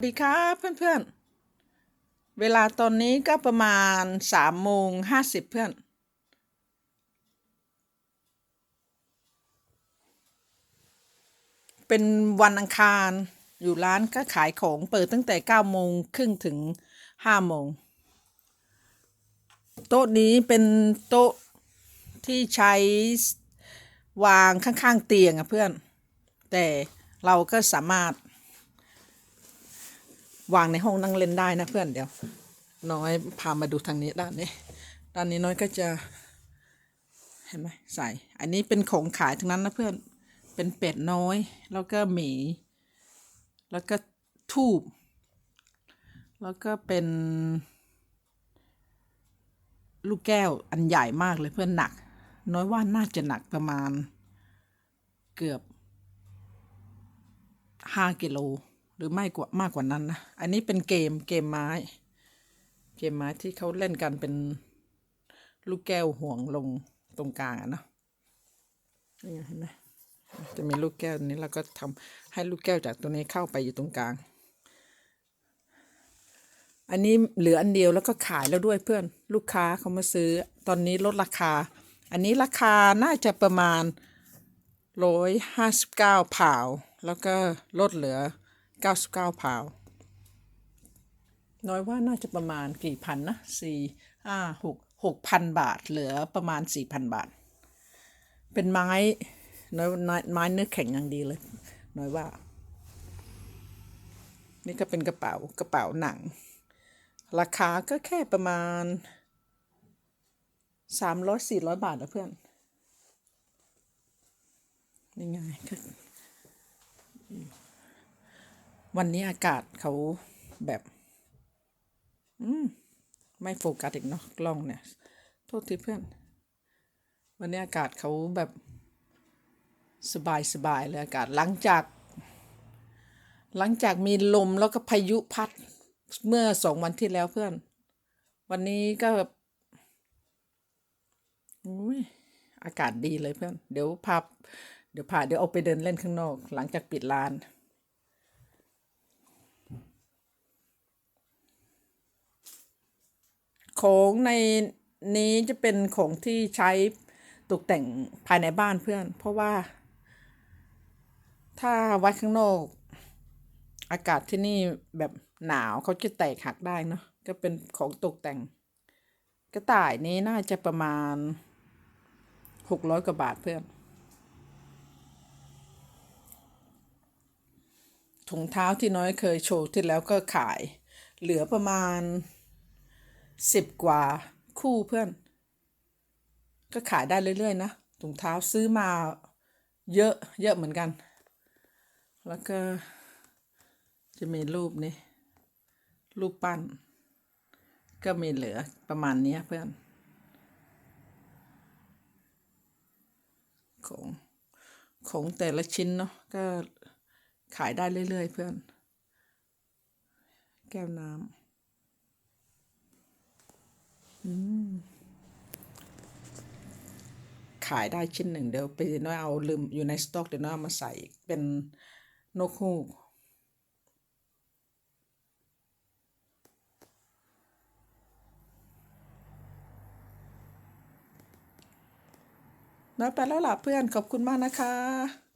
สวัสดีครับเพื่อนๆ เวลาตอนนี้ก็ประมาณสามโมงห้าสิบเพื่อน เป็นวันอังคารอยู่ร้านก็ขายของเปิดตั้งแต่เก้าโมงครึ่งถึงห้าโมง โต๊ะนี้เป็นโต๊ะที่ใช้วางข้างๆเตียงอะเพื่อน แต่เราก็สามารถ วางในห้องนั่งเล่นได้นะเพื่อนเดี๋ยว น้อยพามาดูทางนี้ด้านนี้ด้านนี้น้อยก็จะ เห็นไหมใส่ อันนี้เป็นของขายทั้งนั้นนะเพื่อนเป็นเป็ดน้อย แล้วก็หมี แล้วก็ทูบแล้วก็เป็น ลูกแก้วอันใหญ่มากเลยเพื่อนหนัก น้อยว่าน่าจะหนักประมาณเกือบห้ากิโล หรือไม่กว่ามากกว่านั้นนะ อันนี้เป็นเกมเกมไม้ เกมไม้ที่เขาเล่นกันเป็นลูกแก้วห่วงลงตรงกลางอะเนาะนี่เห็นไหมจะมีลูกแก้วนี้แล้วก็ทำให้ลูกแก้วจากตัวนี้เข้าไปอยู่ตรงกลาง อันนี้เหลืออันเดียวแล้วก็ขายแล้วด้วยเพื่อนลูกค้าเขามาซื้อตอนนี้ลดราคา อันนี้ราคาน่าจะประมาณร้อยห้าสิบเก้าพาว แล้วก็ลดเหลือ เก้าสิบเก้าพาว น้อยว่าน่าจะประมาณกี่พันนะสี่ห้าหกหกพันบาท เหลือประมาณสี่พันบาท เป็นไม้น้อยไม้ไม้เนื้อแข็งอย่างดีเลย น้อยว่า นี่ก็เป็นกระเป๋ากระเป๋าหนัง ราคาก็แค่ประมาณสามร้อยสี่ร้อยบาทนะเพื่อนนี่ไงก็ วันนี้อากาศเขาแบบ อืม ไม่โฟกัสอีกเนาะกล้องเนี่ย โทษทีเพื่อน วันนี้อากาศเขาแบบสบายสบายเลยอากาศหลังจาก หลังจากมีลมแล้วก็พายุพัดเมื่อสองวันที่แล้วเพื่อน วันนี้ก็แบบอุ้ยอากาศดีเลยเพื่อน เดี๋ยวพาเดี๋ยวพาเดี๋ยวเอาไปเดินเล่นข้างนอก หลังจากปิดร้าน ของในนี้จะเป็นของที่ใช้ตกแต่งภายในบ้านเพื่อน เพราะว่า ถ้าไว้ข้างนอก อากาศที่นี่แบบหนาวเขาจะแตกหักได้เนาะก็เป็นของตกแต่ง กระต่ายนี้น่าจะประมาณหกร้อยกว่าบาทเพื่อนถุงเท้าที่น้อยเคยโชว์ที่แล้วก็ขาย เหลือประมาณ สิบกว่าคู่เพื่อน ก็ขายได้เรื่อย ๆ นะถุงเท้าซื้อมาเยอะเยอะเหมือนกัน แล้วก็จะมีรูปนี้ รูปปั้น ก็มีเหลือประมาณนี้เพื่อน ของของแต่ละชิ้นเนาะก็ขายได้เรื่อย ๆ เพื่อน แก้วน้ำ ขายได้ชิ้นหนึ่งเดี๋ยวไปน้อยเอาลืมอยู่ในสต็อกเดี๋ยวน้อยเอามาใส่เป็นนกฮูกน้อยไปแล้วล่ะเพื่อนขอบคุณมากนะคะ